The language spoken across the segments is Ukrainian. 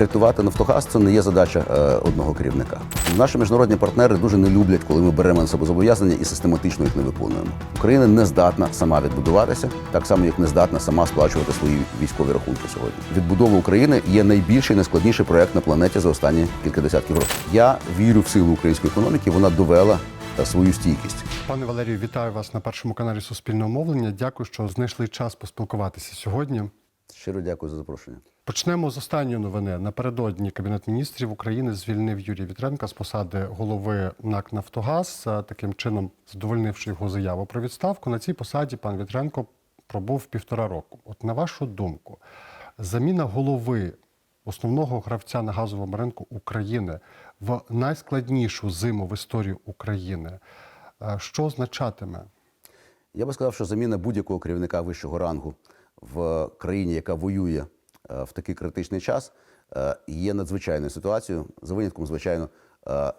врятувати Нафтогаз це не є задача е, одного керівника. Наші міжнародні партнери дуже не люблять, коли ми беремо на себе зобов'язання і систематично їх не виконуємо. Україна не здатна сама відбудуватися, так само як не здатна сама сплачувати свої військові рахунки сьогодні. Відбудова України є найбільший, найскладніший проект на планеті за останні кілька десятків років. Я вірю в силу української економіки. Вона довела е, свою стійкість. Пане Валерію, вітаю вас на першому каналі Суспільного мовлення. Дякую, що знайшли час поспілкуватися сьогодні. Щиро дякую за запрошення. Почнемо з останньої новини. Напередодні Кабінет міністрів України звільнив Юрія Вітренка з посади голови НАК Нафтогаз, таким чином задовольнивши його заяву про відставку. На цій посаді пан Вітренко пробув півтора року. От на вашу думку, заміна голови основного гравця на газовому ринку України в найскладнішу зиму в історії України, що означатиме? Я би сказав, що заміна будь-якого керівника вищого рангу в країні, яка воює в такий критичний час, е, є надзвичайною ситуацією, за винятком, звичайно, е, е,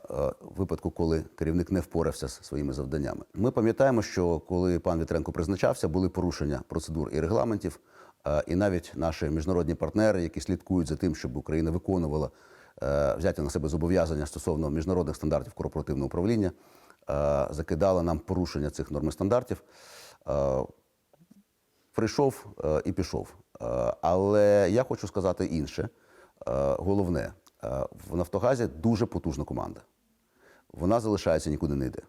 випадку, коли керівник не впорався з своїми завданнями. Ми пам'ятаємо, що коли пан Вітренко призначався, були порушення процедур і регламентів, е, і навіть наші міжнародні партнери, які слідкують за тим, щоб Україна виконувала е, взяті на себе зобов'язання стосовно міжнародних стандартів корпоративного управління, е, закидали нам порушення цих норм і стандартів. Прийшов е, і пішов. Е, Але я хочу сказати інше. Е, Головне, в Нафтогазі дуже потужна команда. Вона залишається, нікуди не йде.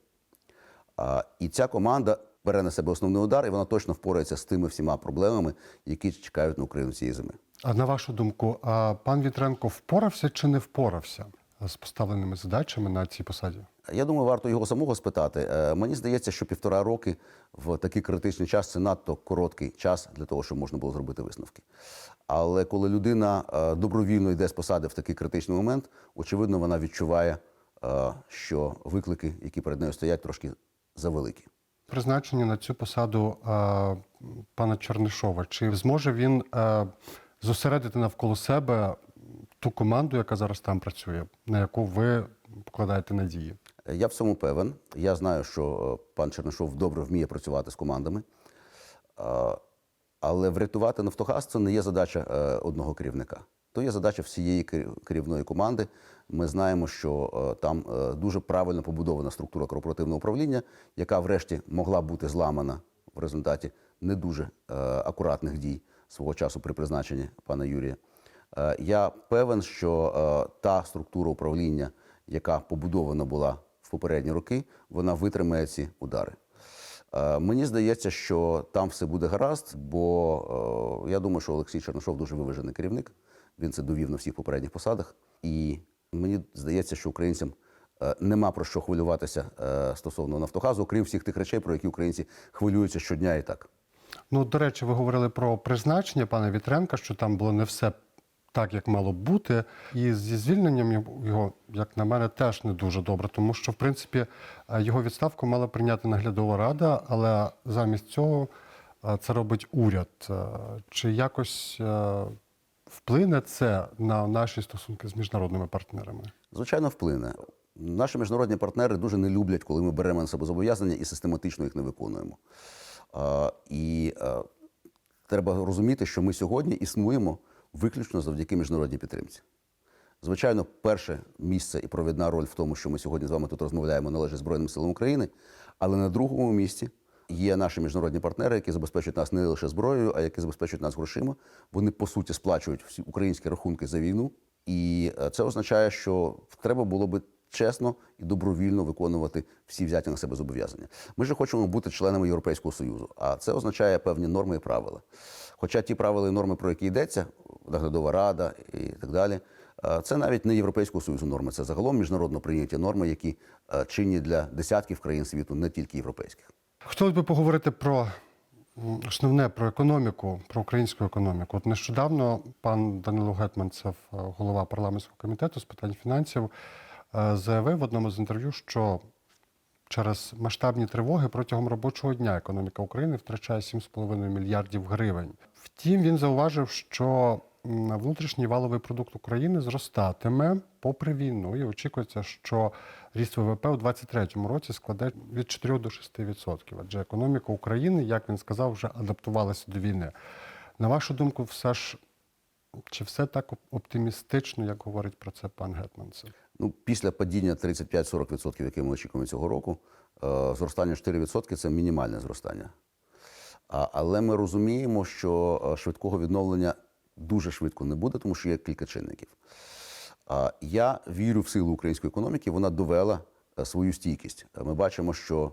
І ця команда бере на себе основний удар, і вона точно впорається з тими всіма проблемами, які чекають на Україну цієї зими. А на вашу думку, пан Вітренко впорався чи не впорався з поставленими задачами на цій посаді? Я думаю, варто його самого спитати. Е, Мені здається, що півтора роки в такий критичний час це надто короткий час для того, щоб можна було зробити висновки. Але коли людина е, добровільно йде з посади в такий критичний момент, очевидно, вона відчуває, е, що виклики, які перед нею стоять, трошки завеликі. Призначення на цю посаду а, пана Чернишова. Чи зможе він а, зосередити навколо себе ту команду, яка зараз там працює, на яку ви покладаєте надії? Я в цьому певен. Я знаю, що е, пан Чернишов добре вміє працювати з командами. Е, Але врятувати Нафтогаз це не є задача е, одного керівника. То є задача всієї кер- керівної команди. Ми знаємо, що там дуже правильно побудована структура корпоративного управління, яка врешті могла бути зламана в результаті не дуже акуратних дій свого часу при призначенні пана Юрія. Е, Я певен, що е, та структура управління, яка побудована була в попередні роки, вона витримає ці удари. Е, Мені здається, що там все буде гаразд, бо я думаю, що Олексій Чернишов дуже виважений керівник. Він це довів на всіх попередніх посадах. І мені здається, що українцям нема про що хвилюватися стосовно Нафтогазу, окрім всіх тих речей, про які українці хвилюються щодня і так. Ну, до речі, ви говорили про призначення пана Вітренка, що там було не все так, як мало бути. І зі звільненням його, як на мене, теж не дуже добре, тому що, в принципі, е, його відставку мала прийняти наглядова рада, але замість цього е, це робить уряд. Е, Чи якось вплине це на наші стосунки з міжнародними партнерами? Звичайно, вплине. Наші міжнародні партнери дуже не люблять, коли ми беремо на себе зобов'язання і систематично їх не виконуємо. І треба розуміти, що ми сьогодні існуємо виключно завдяки міжнародній підтримці. Звичайно, перше місце і провідна роль в тому, що ми сьогодні з вами тут розмовляємо, належить Збройним силам України. Але на другому місці є наші міжнародні партнери, які забезпечують нас не лише зброєю, а які забезпечують нас грошима. Вони по суті сплачують всі українські рахунки за війну. І е, це означає, що треба було би чесно і добровільно виконувати всі взяті на себе зобов'язання. Ми ж хочемо бути членами Європейського Союзу, а це означає певні норми і правила. Хоча ті правила і норми, про які йдеться, наглядова рада і так далі, е, це навіть не Європейського Союзу норми, це загалом міжнародно прийняті норми, які е, чинні для десятків країн світу, не тільки європейських. Хотілося б поговорити про основне про економіку, про українську економіку. От нещодавно пан Данило Гетманцев, е, голова парламентського комітету з питань фінансів, заявив в одному з інтерв'ю, що через масштабні тривоги протягом робочого дня економіка України втрачає 7,5 мільярдів гривень. Втім, він зауважив, що внутрішній валовий продукт України зростатиме попри війну, і очікується, що ріст ВВП у 2023 році складе від 4 до 6%. Адже економіка України, як він сказав, вже адаптувалася до війни. На вашу думку, все ж Чи все так оптимістично, як говорить про це пан Гетманцев? Ну, після падіння 35-40%, яке ми очікуємо цього року, е, зростання 4% це мінімальне зростання. Але ми розуміємо, що е, швидкого відновлення дуже швидко не буде, тому що є кілька чинників. Я вірю в силу української економіки, вона довела е, свою стійкість. Е, Ми бачимо, що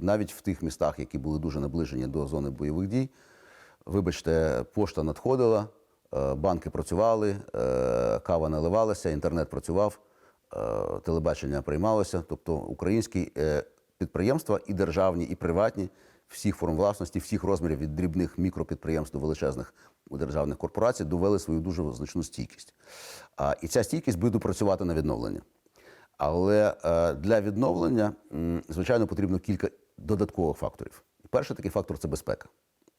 навіть в тих містах, які були дуже наближені до зони бойових дій, вибачте, пошта надходила, банки працювали, кава наливалася, інтернет працював, телебачення приймалося. Тобто українські підприємства і державні, і приватні всіх форм власності, всіх розмірів від дрібних мікропідприємств до величезних державних корпорацій довели свою дуже значну стійкість. А, І ця стійкість буде працювати на відновлення. Але е, для відновлення, звичайно, потрібно кілька додаткових факторів. Перший такий фактор це безпека.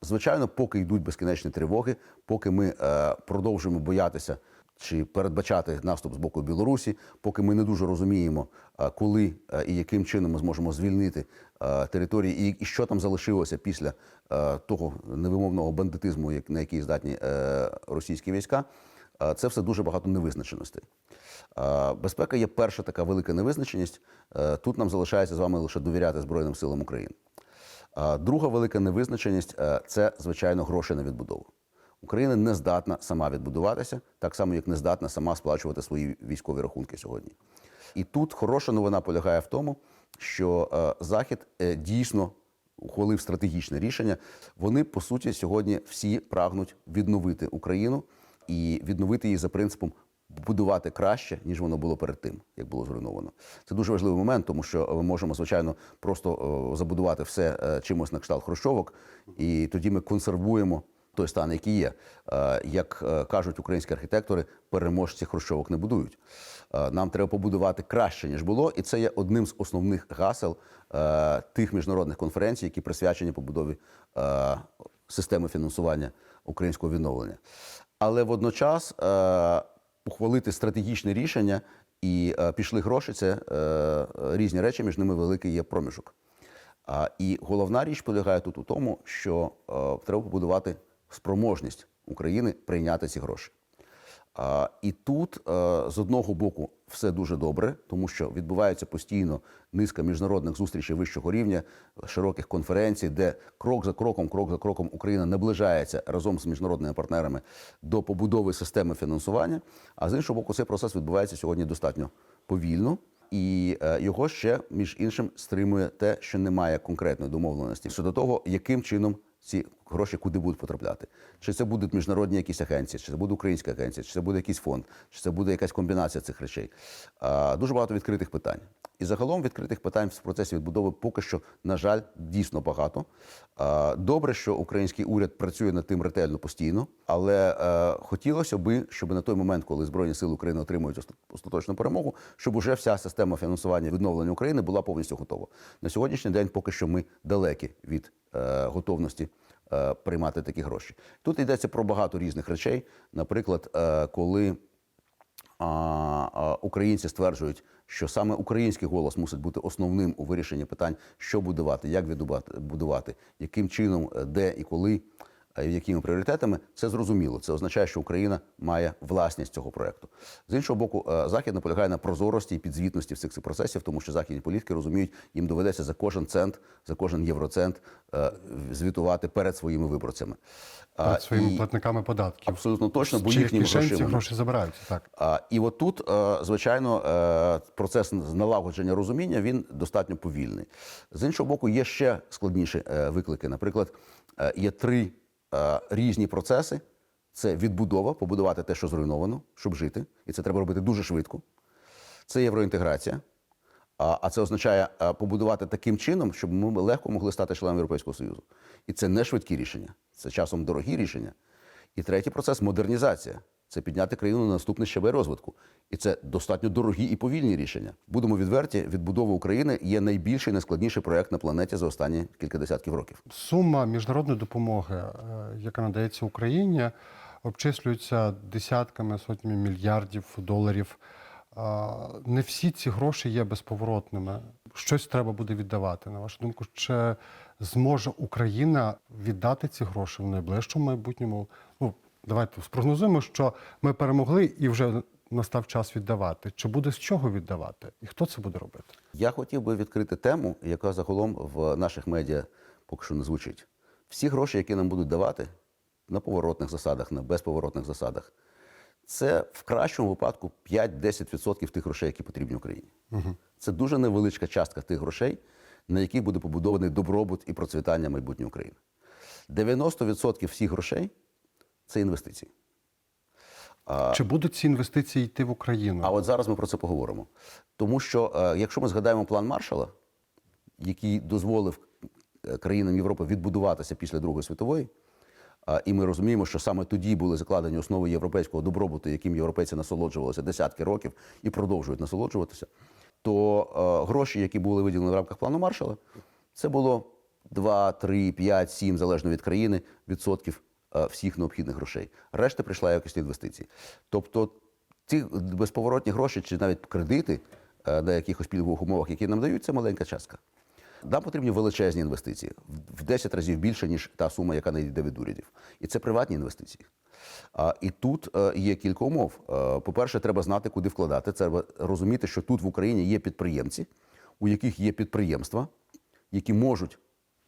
Звичайно, поки йдуть безкінечні тривоги, поки ми е, продовжуємо боятися чи передбачати наступ з боку Білорусі, поки ми не дуже розуміємо, коли і яким чином ми зможемо звільнити території, і, що там залишилося після того невимовного бандитизму, на який здатні е, російські війська, це все дуже багато невизначеностей. Безпека є перша така велика невизначеність. Е, Тут нам залишається з вами лише довіряти Збройним силам України. Друга велика невизначеність е, це, звичайно, гроші на відбудову. Україна не здатна сама відбудуватися, так само, як не здатна сама сплачувати свої військові рахунки сьогодні. І тут хороша новина полягає в тому, що е, Захід е, дійсно ухвалив стратегічне рішення. Вони, по суті, сьогодні всі прагнуть відновити Україну і відновити її за принципом будувати краще, ніж воно було перед тим, як було зруйновано. Це дуже важливий момент, тому що ми можемо, звичайно, просто забудувати все е, чимось на кшталт хрущовок, і тоді ми консервуємо той стан, який є. Е, Як е, кажуть українські архітектори, переможці хрущовок не будують. Е, Нам треба побудувати краще, ніж було, і це є одним з основних гасел тих міжнародних конференцій, які присвячені побудові системи фінансування українського відновлення. Але водночас ухвалити стратегічне рішення і пішли гроші це різні речі, між ними великий є проміжок. І головна річ полягає тут у тому, що треба побудувати спроможність України прийняти ці гроші. А, і тут е, з одного боку все дуже добре, тому що відбувається постійно низка міжнародних зустрічей вищого рівня, широких конференцій, де крок за кроком, крок за кроком Україна наближається разом з міжнародними партнерами до побудови системи фінансування. А з іншого боку, цей процес відбувається сьогодні достатньо повільно. І е, його ще між іншим стримує те, що немає конкретної домовленості щодо того, яким чином ці гроші куди будуть потрапляти. Чи це будуть міжнародні якісь агенції, чи це буде українська агенція, чи це буде якийсь фонд, чи це буде якась комбінація цих речей. Дуже багато відкритих питань. І загалом відкритих питань в процесі відбудови поки що, на жаль, дійсно багато. Добре, що український уряд працює над тим ретельно постійно, але е, хотілося би, щоб на той момент, коли Збройні Сили України отримують остаточну перемогу, щоб уже вся система фінансування відновлення України була повністю готова. На сьогоднішній день поки що ми далекі від е, готовності приймати такі гроші. Тут йдеться про багато різних речей. Наприклад, е, коли а, українці стверджують, що саме український голос мусить бути основним у вирішенні питань, що будувати, як відбудувати, будувати, яким чином, е, де і коли, е, якими пріоритетами, це зрозуміло. Це означає, що Україна має власність цього проекту. З іншого боку, е, Захід наполягає на прозорості і підзвітності всіх цих процесів, тому що західні політики розуміють, їм доведеться за кожен цент, за кожен євроцент е, звітувати перед своїми виборцями. Перед своїми і- платниками податків. Абсолютно точно, бо ці грошима. гроші забираються, так. А, І от тут, е, звичайно, процес налагодження розуміння він достатньо повільний. З іншого боку, є ще складніші виклики. Наприклад, є три різні процеси: це відбудова, побудувати те, що зруйновано, щоб жити, і це треба робити дуже швидко. Це євроінтеграція. А а це означає е, побудувати таким чином, щоб ми легко могли стати членом Європейського Союзу. І це не швидкі рішення, це часом дорогі рішення. І третій процес модернізація. Це підняти країну на наступний щабель розвитку. І це достатньо дорогі і повільні рішення. Будемо відверті, відбудова України є найбільший, найскладніший проект на планеті за останні кілька десятків років. Сума міжнародної допомоги, е, яка надається Україні, обчислюється десятками, сотнями мільярдів доларів. Не всі ці гроші є безповоротними. Щось треба буде віддавати. На вашу думку, чи зможе Україна віддати ці гроші в найближчому майбутньому? Ну, давайте спрогнозуємо, що ми перемогли і вже настав час віддавати. Чи буде з чого віддавати? І хто це буде робити? Я хотів би відкрити тему, яка загалом в наших медіа поки що не звучить. Всі гроші, які нам будуть давати на поворотних засадах, на безповоротних засадах, це в кращому випадку 5-10% тих грошей, які потрібні Україні. Це дуже невеличка частка тих грошей, на яких буде побудований добробут і процвітання майбутньої України. 90% всіх грошей це інвестиції. Чи будуть ці інвестиції йти в Україну? А от зараз ми про це поговоримо. Тому що е, якщо ми згадаємо план Маршала, який дозволив е, країнам Європи відбудуватися після Другої світової, і ми розуміємо, що саме тоді були закладені основи європейського добробуту, яким європейці насолоджувалися десятки років і продовжують насолоджуватися, то е, гроші, які були виділені в рамках плану Маршала, це було 2, 3, 5, 7, залежно від країни, відсотків всіх необхідних грошей. Решта прийшла якість інвестицій. Тобто ці безповоротні гроші чи навіть кредити е, на якихось пільгових умовах, які нам дають, це маленька частка. Нам потрібні величезні інвестиції в 10 разів більше, ніж та сума, яка надійде від урядів. І це приватні інвестиції. І тут е, є кілька умов. Е, По-перше, треба знати, куди вкладати. Треба розуміти, що тут в Україні є підприємці, у яких є підприємства, які можуть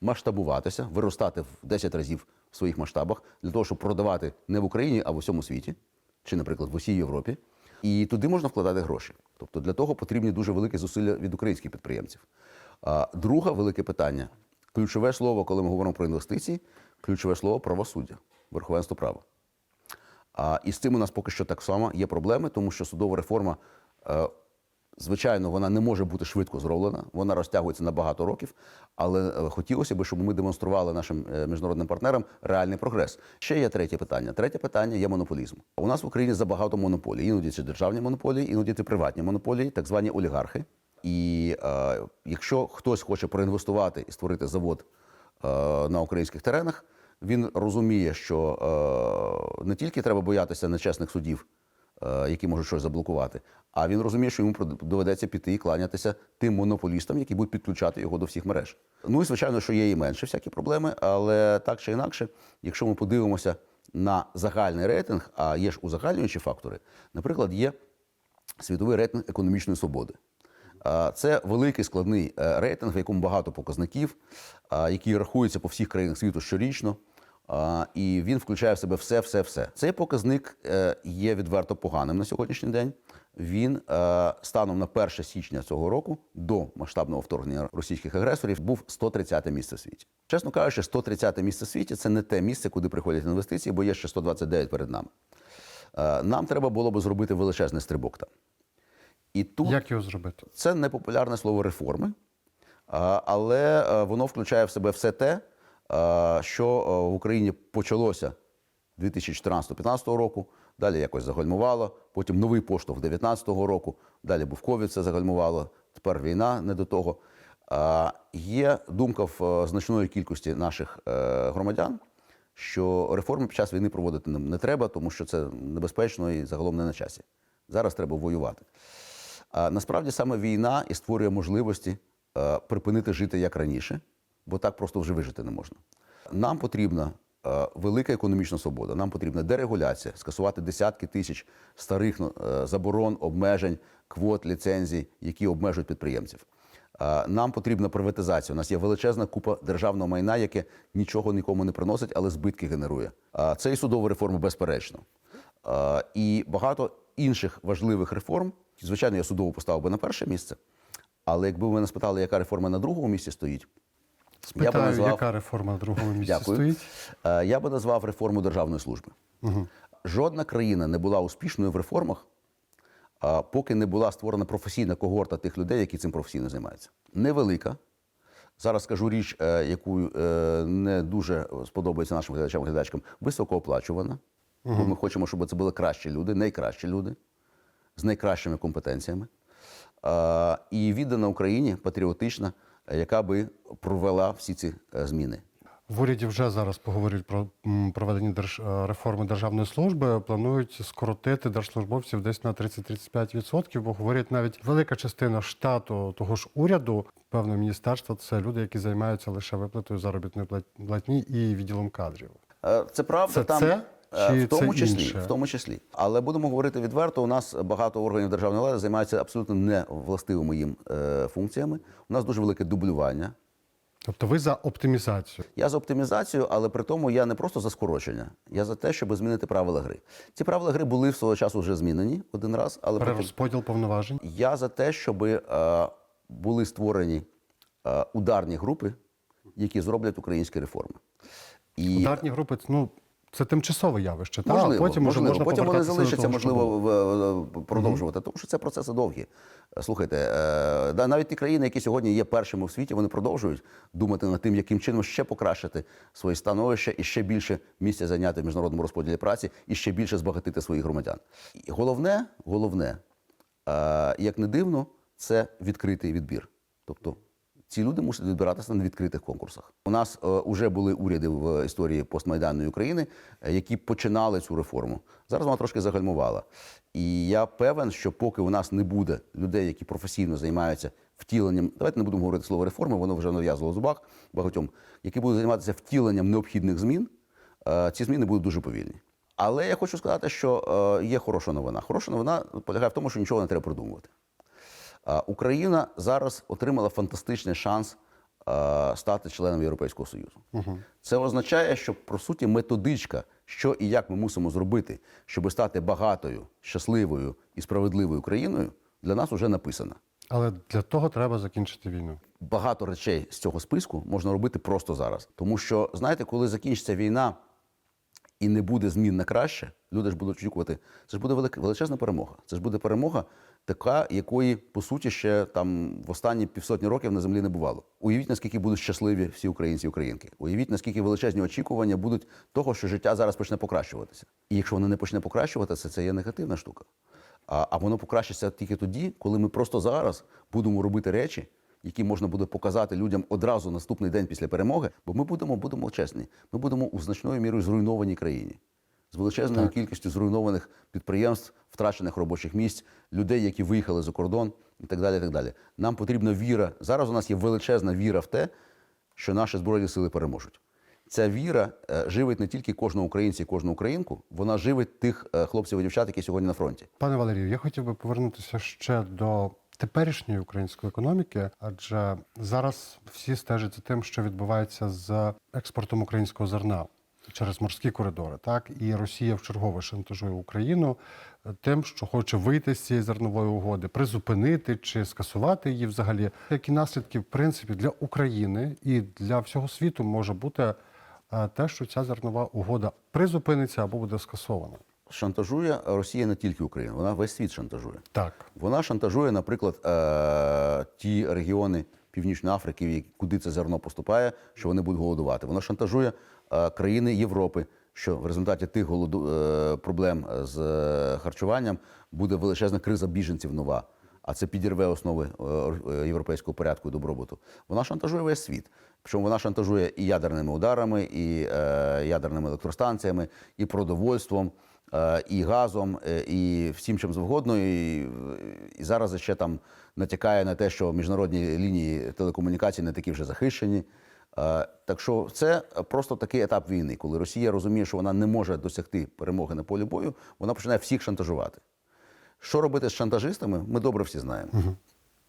масштабуватися, виростати в 10 разів своїх масштабах для того, щоб продавати не в Україні, а в усьому світі, чи, наприклад, в усій Європі. І туди можна вкладати гроші. Тобто для того потрібні дуже великі зусилля від українських підприємців. А друге велике питання ключове слово, коли ми говоримо про інвестиції, ключове слово правосуддя, верховенство права. А, і з цим у нас поки що так само є проблеми, тому що судова реформа, е, звичайно, вона не може бути швидко зроблена, вона розтягується на багато років, але е, хотілося б, щоб ми демонстрували нашим е, міжнародним партнерам реальний прогрес. Ще є третє питання. Третє питання є монополізм. У нас в Україні забагато монополій. Іноді це державні монополії, іноді це приватні монополії, так звані олігархи. І е, якщо хтось хоче проінвестувати і створити завод е, на українських теренах, він розуміє, що е, не тільки треба боятися нечесних судів, які можуть щось заблокувати, а він розуміє, що йому доведеться піти і кланятися тим монополістам, які будуть підключати його до всіх мереж. Ну і звичайно, що є і менше всякі проблеми, але так чи інакше, якщо ми подивимося на загальний рейтинг, а є ж узагальнюючі фактори, наприклад, є світовий рейтинг економічної свободи. Це великий складний е, рейтинг, в якому багато показників, а, який рахується по всіх країнах світу щорічно. І він включає в себе все, все, все. Цей показник е, є відверто поганим на сьогоднішній день. Він е, станом на 1 січня цього року до масштабного вторгнення російських агресорів був 130 місце в світі. Чесно кажучи, 130-те місце в світі це не те місце, куди приходять інвестиції, бо є ще 129 перед нами. Е, Нам треба було би зробити величезний стрибок там. І тут Як його зробити? це непопулярне слово реформи, але воно включає в себе все те, що е, в Україні почалося 2014-2015 року, далі якось загальмувало, потім новий поштовх 2019 року, далі був ковід, це загальмувало, тепер війна не до того. Є думка в е, значної кількості наших е, громадян, що реформи під час війни проводити не- треба, тому що це небезпечно і загалом не на часі. Зараз треба воювати. Насправді саме війна і створює можливості припинити жити як раніше, бо так просто вже вижити не можна. Нам потрібна е, велика економічна свобода, нам потрібна дерегуляція, скасувати десятки тисяч старих е, заборон, обмежень, квот, ліцензій, які обмежують підприємців. Е, Нам потрібна приватизація. У нас є величезна купа державного майна, яке нічого нікому не приносить, але збитки генерує. Це і судова реформа, безперечно. І багато інших важливих реформ. Звичайно, я судово поставив би на перше місце. Але якби ви мене спитали, яка реформа на другому місці стоїть, я би Спитаю, назвав яка реформа в другому місці Дякую. стоїть? Е, Я би назвав реформу державної служби. Жодна країна не була успішною в реформах, поки не була створена професійна когорта тих людей, які цим професійно займаються. Невелика. Зараз скажу річ, е, яку е, не дуже сподобається нашим глядачам глядачкам, високооплачувана. Бо ми хочемо, щоб це були кращі люди, найкращі люди з найкращими компетенціями. І віддана Україні патріотична, яка би провела всі ці е, зміни. В уряді вже зараз поговорюють про проведення держ... е, реформи державної служби. Планують скоротити держслужбовців десь на 30-35%, бо говорять навіть велика частина штату того ж уряду, певно, міністерства це люди, які займаються лише виплатою заробітної плат- платні і відділом кадрів. Е, Це правда. Це там, це Чи в тому це числі, інше? в тому числі. Але будемо говорити відверто. У нас багато органів державної влади займаються абсолютно не властивими їм е, функціями. У нас дуже велике дублювання. Тобто ви за оптимізацію. Я за оптимізацію, але при тому я не просто за скорочення. Я за те, щоб змінити правила гри. Ці правила гри були в свого часу вже змінені один раз, але потім Перерозподіл повноважень. я за те, щоб е, були створені е, ударні групи, які зроблять українські реформи. І Ударні групи ну, це тимчасове явище. Та? Можливо, а потім можливо. можна потім вони залишаться, можливо, в- продовжувати, тому що це процеси довгі. Слухайте, е, навіть ті країни, які сьогодні є першими в світі, вони продовжують думати над тим, яким чином ще покращити своє становище і ще більше місця зайняти в міжнародному розподілі праці і ще більше збагатити своїх громадян. І головне, головне, е, як не дивно, це відкритий відбір. Тобто ці люди мусять відбиратися на відкритих конкурсах. У нас вже були уряди в історії постмайданної України, е, які починали цю реформу. Зараз вона трошки загальмувала. І я певен, що поки у нас не буде людей, які професійно займаються втіленням, давайте не будемо говорити слово реформи, воно вже нав'язало зубах багатьом, які будуть займатися втіленням необхідних змін, е, ці зміни будуть дуже повільні. Але я хочу сказати, що е, є хороша новина. Хороша новина полягає в тому, що нічого не треба придумувати. Україна зараз отримала фантастичний шанс стати членом Європейського Союзу. Це означає, що по суті методичка, що і як ми мусимо зробити, щоб стати багатою, щасливою і справедливою країною, для нас вже написана. Але для того треба закінчити війну. Багато речей з цього списку можна робити просто зараз. Тому що, знаєте, коли закінчиться війна і не буде змін на краще, люди ж будуть очікувати. Це ж буде велика величезна перемога. Це ж буде перемога, така, якої по суті ще там в останні півсотні років на землі не бувало. Уявіть, наскільки будуть щасливі всі українці і українки. Уявіть, наскільки величезні очікування будуть того, що життя зараз почне покращуватися. І якщо воно не почне покращуватися, це є негативна штука. А, а воно покращиться тільки тоді, коли ми просто зараз будемо робити речі, які можна буде показати людям одразу наступний день після перемоги, бо ми будемо, будемо чесні, ми будемо у значною мірою зруйнованій країні. З величезною кількістю зруйнованих підприємств, втрачених робочих місць, людей, які виїхали за кордон, і так далі. І так далі. Нам потрібна віра. Зараз у нас є величезна віра в те, що наші збройні сили переможуть. Ця віра е, живить не тільки кожного українця і кожну українку, вона живить тих е, хлопців і дівчат, які сьогодні на фронті. Пане Валерію, я хотів би повернутися ще до теперішньої української економіки, адже зараз всі стежать за тим, що відбувається з експортом українського зерна через морські коридори. Так і Росія вчергове шантажує Україну е, тим, що хоче вийти з цієї зернової угоди, призупинити чи скасувати її взагалі. Які наслідки, в принципі, для України і для всього світу може бути е, те, що ця зернова угода призупиниться або буде скасована? Шантажує Росія не тільки Україну, вона весь світ шантажує. Так. Вона шантажує, наприклад, е- ті регіони Північної Африки, куди це зерно поступає, що вони будуть голодувати. Вона шантажує країни Європи, що в результаті тих голоду е, проблем з е, харчуванням буде величезна криза біженців нова. А це підірве основи е, е, європейського порядку і добробуту. Вона шантажує весь світ. Причому вона шантажує і ядерними ударами, і е, ядерними електростанціями, і продовольством, е, і газом, е, і всім чим завгодно. І, і зараз ще там натякає на те, що міжнародні лінії телекомунікацій не такі вже захищені. Е, Так що це просто такий етап війни, коли Росія розуміє, що вона не може досягти перемоги на полі бою, вона починає всіх шантажувати. Що робити з шантажистами, ми добре всі знаємо.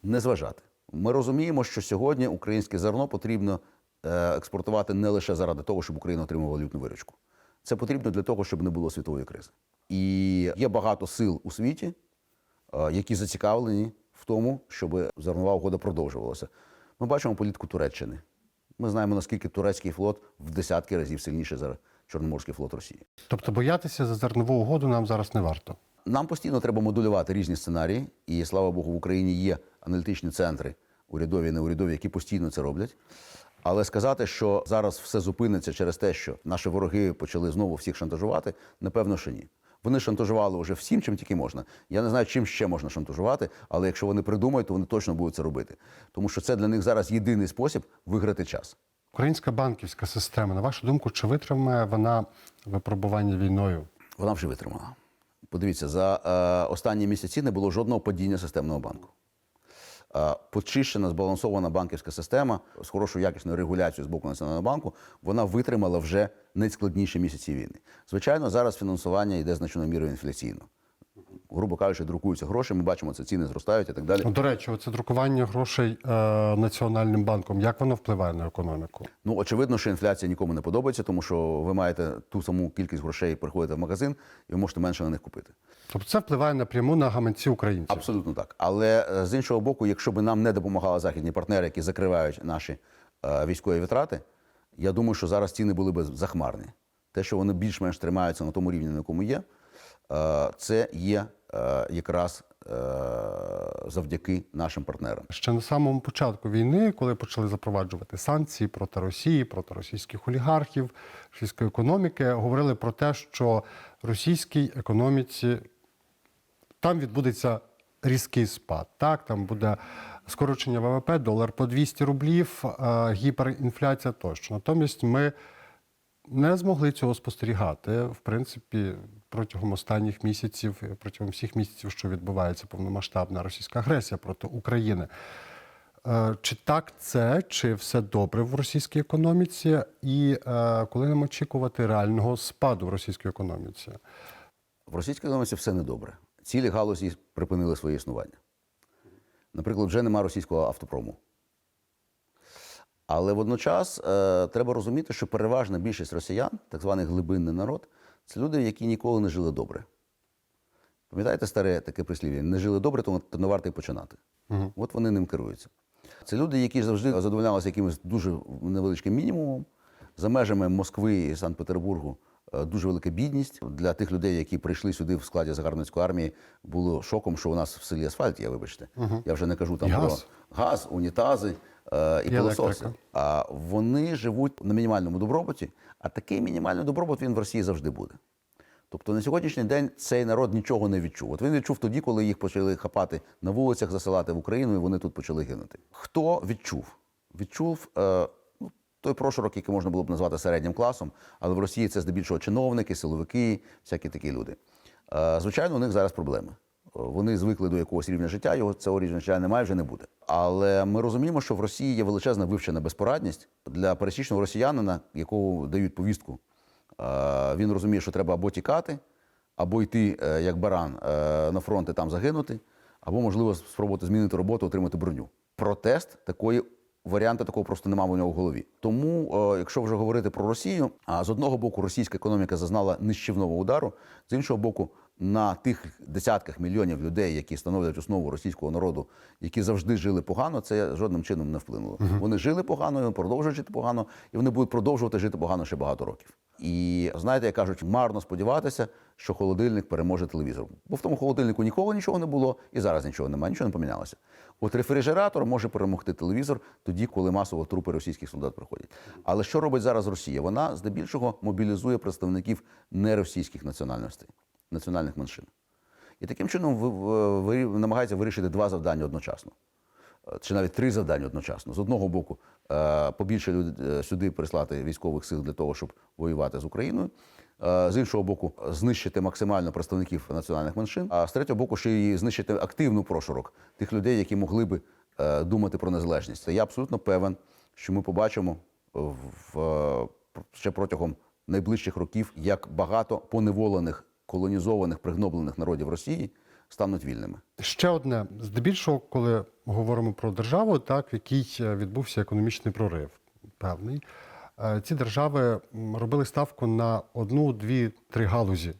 Не зважати. Ми розуміємо, що сьогодні українське зерно потрібно е, експортувати не лише заради того, щоб Україна отримувала валютну виручку. Це потрібно для того, щоб не було світової кризи. І є багато сил у світі, е, які зацікавлені в тому, щоб зернова угода продовжувалася. Ми бачимо політику Туреччини. Ми знаємо, наскільки турецький флот в десятки разів сильніший за Чорноморський флот Росії. Тобто боятися за зернову угоду нам зараз не варто. Нам постійно треба моделювати різні сценарії, і слава Богу, в Україні є аналітичні центри, урядові і неурядові, які постійно це роблять. Але сказати, що зараз все зупиниться через те, що наші вороги почали знову всіх шантажувати, напевно, що ні. Вони шантажували вже всім, чим тільки можна. Я не знаю, чим ще можна шантажувати, але якщо вони придумають, то вони точно будуть це робити. Тому що це для них зараз єдиний спосіб виграти час. Українська банківська система, на вашу думку, чи витримає вона випробування війною? Вона вже витримала. Подивіться, за е, останні місяці не було жодного падіння системного банку. Е, почищена, збалансована банківська система з хорошою якісною регуляцією з боку Національного банку, вона витримала вже найскладніші місяці війни. Звичайно, зараз фінансування йде значною мірою інфляційно. Грубо кажучи, друкуються гроші, ми бачимо, це ціни зростають і так далі. До речі, оце друкування грошей е, Національним банком, як воно впливає на економіку? Ну, очевидно, що інфляція нікому не подобається, тому що ви маєте ту саму кількість грошей, приходите в магазин, і ви можете менше на них купити. Тобто це впливає напряму на гаманці українців. Абсолютно так. Але е, з іншого боку, якщо б нам не допомагали західні партнери, які закривають наші е, військові витрати, я думаю, що зараз ціни були б захмарні. Те, що вони більш-менш тримаються на тому рівні, на якому є, це є е, якраз е, завдяки нашим партнерам. Ще на самому початку війни, коли почали запроваджувати санкції проти Росії, проти російських олігархів, російської економіки, говорили про те, що російській економіці там відбудеться різкий спад. Так, там буде скорочення ВВП, долар по 200 рублів, е, гіперінфляція тощо. Натомість ми не змогли цього спостерігати. В принципі, протягом останніх місяців, протягом всіх місяців, що відбувається повномасштабна російська агресія проти України. Е, Чи так це, чи все добре в російській економіці, і е, коли нам очікувати реального спаду в російській економіці? В російській економіці все недобре. Цілі галузі припинили своє існування. Наприклад, вже нема російського автопрому. Але водночас е, треба розуміти, що переважна більшість росіян, так званий глибинний народ, це люди, які ніколи не жили добре. Пам'ятаєте старе таке прислів'я? Не жили добре, то не варто й починати. От вони ним керуються. Це люди, які завжди задовольнялися якимось дуже невеличким мінімумом. За межами Москви і Санкт-Петербургу е, дуже велика бідність. Для тих людей, які прийшли сюди в складі загарбницької армії, було шоком, що у нас в селі асфальт є, вибачте. Я вже не кажу там І про газ. унітази і, І пилососи. А вони живуть на мінімальному добробуті, а такий мінімальний добробут він в Росії завжди буде. Тобто на сьогоднішній день цей народ нічого не відчув. От він відчув тоді, коли їх почали хапати на вулицях, засилати в Україну, і вони тут почали гинути. Хто відчув? Відчув е, ну, той прошарок, який можна було б назвати середнім класом, але в Росії це здебільшого чиновники, силовики, всякі такі люди. Е, звичайно, у них зараз проблеми. Вони звикли до якогось рівня життя, його цього рівня життя немає, вже не буде. Але ми розуміємо, що в Росії є величезна вивчена безпорадність для пересічного росіянина, якому дають повістку. Е, Він розуміє, що треба або тікати, або йти е, як баран е, на фронт і там загинути, або, можливо, спробувати змінити роботу, отримати броню. Протест такої варіанту такого просто немає у нього в голові. Тому, якщо вже говорити про Росію, а з одного боку російська економіка зазнала нищівного удару, з іншого боку, на тих десятках мільйонів людей, які становлять основу російського народу, які завжди жили погано, це жодним чином не вплинуло. Вони жили погано, вони продовжують жити погано, і вони будуть продовжувати жити погано ще багато років. І знаєте, як кажуть, марно сподіватися, що холодильник переможе телевізор. Бо в тому холодильнику ніколи нічого не було, і зараз нічого немає, нічого не помінялося. От рефрижератор може перемогти телевізор тоді, коли масово трупи російських солдат приходять. Але що робить зараз Росія? Вона здебільшого мобілізує представників неросійських національностей, національних меншин. І таким чином ви, ви, ви намагається вирішити два завдання одночасно. Е, Чи навіть три завдання одночасно. З одного боку, е, побільше люд- е, сюди прислати військових сил для того, щоб воювати з Україною. З іншого боку, знищити максимально представників національних меншин. А з третього боку, ще й знищити активну прошарок тих людей, які могли би думати про незалежність. Я абсолютно певен, що ми побачимо в- ще протягом найближчих років, як багато поневолених, колонізованих, пригноблених народів Росії стануть вільними. Ще одне, здебільшого, коли говоримо про державу, так в якій е, відбувся економічний прорив, певний, е, ці держави робили ставку на одну, дві, три галузі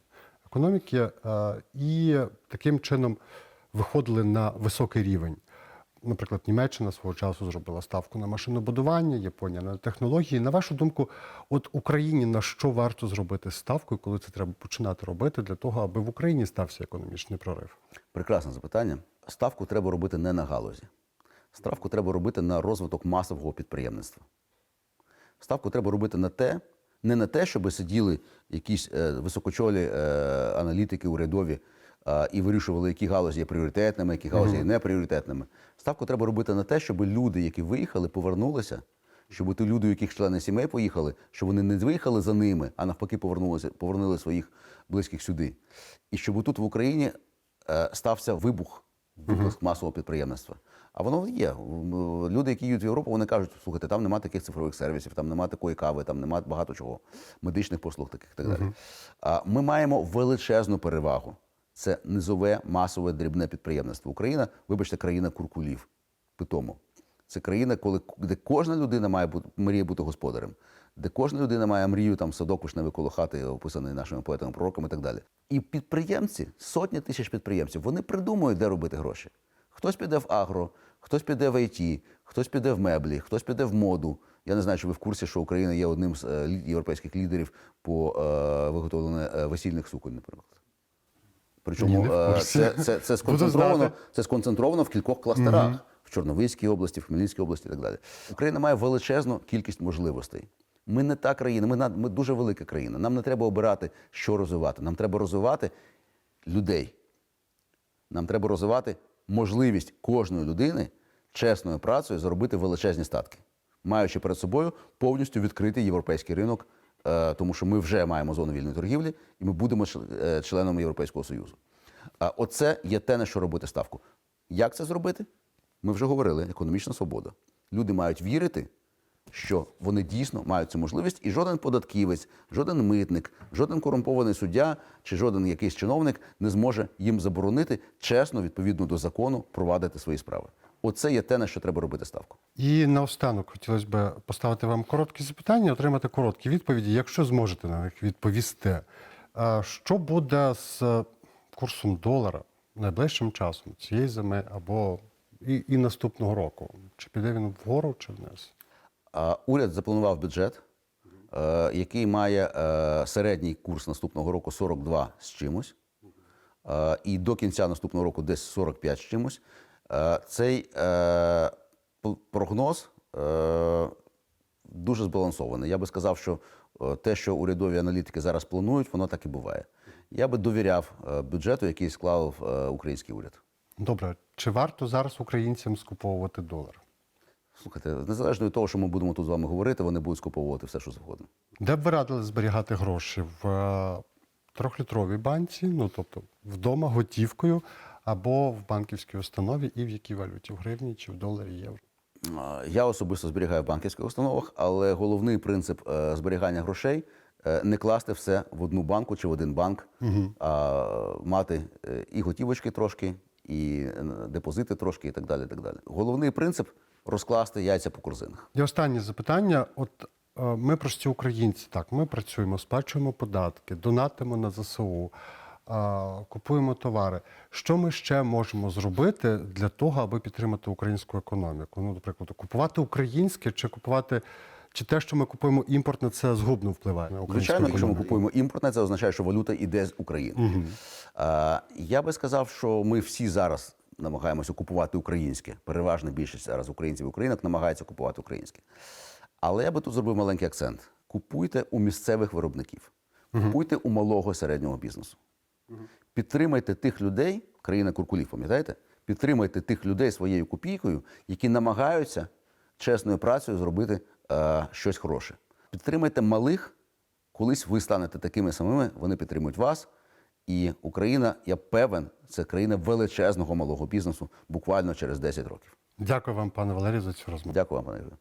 економіки е, і таким чином виходили на високий рівень. Наприклад, Німеччина свого часу зробила ставку на машинобудування, Японія на технології. На вашу думку, от Україні на що варто зробити ставку, і коли це треба починати робити для того, аби в Україні стався економічний прорив? Прекрасне запитання. Ставку треба робити не на галузі. Ставку треба робити на розвиток масового підприємництва. Ставку треба робити на те, не на те, щоб сиділи якісь е, високочолі е, аналітики урядові і вирішували, які галузі є пріоритетними, які галузі є непріоритетними. Ставку треба робити на те, щоб люди, які виїхали, повернулися, щоб ті люди, у яких члени сімей поїхали, щоб вони не виїхали за ними, а навпаки повернулися, повернули своїх близьких сюди. І щоб тут в Україні е, стався вибух виплеск масового підприємництва. А воно є. Люди, які їдуть в Європу, вони кажуть, слухайте, там нема таких цифрових сервісів, там нема такої кави, там нема багато чого, медичних послуг таких і так далі. Ми маємо величезну перевагу. Це низове масове дрібне підприємництво. Україна, вибачте, країна куркулів. Питому. Це країна, коли, де кожна людина має бути, мріє бути господарем, де кожна людина має мрію там садок вишневий коло хати, описаний нашими поетами, пророками і так далі. І підприємці, сотні тисяч підприємців, вони придумують, де робити гроші. Хтось піде в агро, хтось піде в ІТ, хтось піде в меблі, хтось піде в моду. Я не знаю, чи ви в курсі, що Україна є одним з е, європейських лідерів по е, виготовленню е, весільних суконь, наприклад. Причому е, це, це, це, сконцентровано, це сконцентровано в кількох кластерах в Чорновицькій області, в Хмельницькій області і так далі. Україна має величезну кількість можливостей. Ми не та країна, ми, ми дуже велика країна. Нам не треба обирати, що розвивати. Нам треба розвивати людей. Нам треба розвивати можливість кожної людини чесною працею заробити величезні статки, маючи перед собою повністю відкритий європейський ринок, тому що ми вже маємо зону вільної торгівлі і ми будемо е, Європейського Союзу. Оце є те, на що робити ставку. Як це зробити? Ми вже говорили: економічна свобода. Люди мають вірити, що вони дійсно мають цю можливість, і жоден податківець, жоден митник, жоден корумпований суддя чи жоден якийсь чиновник не зможе їм заборонити чесно, відповідно до закону, провадити свої справи. Оце є те, на що треба робити ставку. І наостанок хотілося б поставити вам короткі запитання, отримати короткі відповіді, якщо зможете на них відповісти. Що буде з курсом долара найближчим часом, цієї зими або і, і наступного року? Чи піде він вгору, чи вниз? Уряд запланував бюджет, е, який має е, середній курс наступного року 42 з чимось, е, і до кінця наступного року десь 45 з чимось. Е, Цей е, прогноз е, дуже збалансований. Я би сказав, що те, що урядові аналітики зараз планують, воно так і буває. Я би довіряв бюджету, який склав український уряд. Добре, чи варто зараз українцям скуповувати долар? Слухайте, незалежно від того, що ми будемо тут з вами говорити, вони будуть скуповувати все, що завгодно. Де б ви радили зберігати гроші? В трьохлітровій банці, ну тобто вдома готівкою, або в банківській установі, і в якій валюті? В гривні чи в доларі євро? Я особисто зберігаю в банківських установах, але головний принцип е, зберігання грошей е, не класти все в одну банку чи в один банк, а мати е, і готівочки трошки, і депозити трошки, і так далі. і так далі. Головний принцип розкласти яйця по корзинах. І останнє запитання: от ми прості українці, так, ми працюємо, сплачуємо податки, донатимо на ЗСУ, купуємо товари. Що ми ще можемо зробити для того, аби підтримати українську економіку? Ну, наприклад, купувати українське чи купувати. Чи те, що ми купуємо імпортне, це згубно впливає на українську Звичайно, якщо ми купуємо імпортне, це означає, що валюта йде з України. А, я би сказав, що ми всі зараз намагаємося купувати українське. Переважна більшість зараз українців і українок намагається купувати українське. Але я би тут зробив маленький акцент: купуйте у місцевих виробників, купуйте у малого середнього бізнесу. Підтримайте тих людей, країна куркулів, пам'ятаєте? Підтримайте тих людей своєю копійкою, які намагаються чесною працею зробити е, щось хороше. Підтримайте малих, колись ви станете такими самими, вони підтримують вас. І Україна, я певен, це країна величезного малого бізнесу буквально через 10 років. Дякую вам, пане Валерію, за цю розмову. Дякую вам, пане Юрію.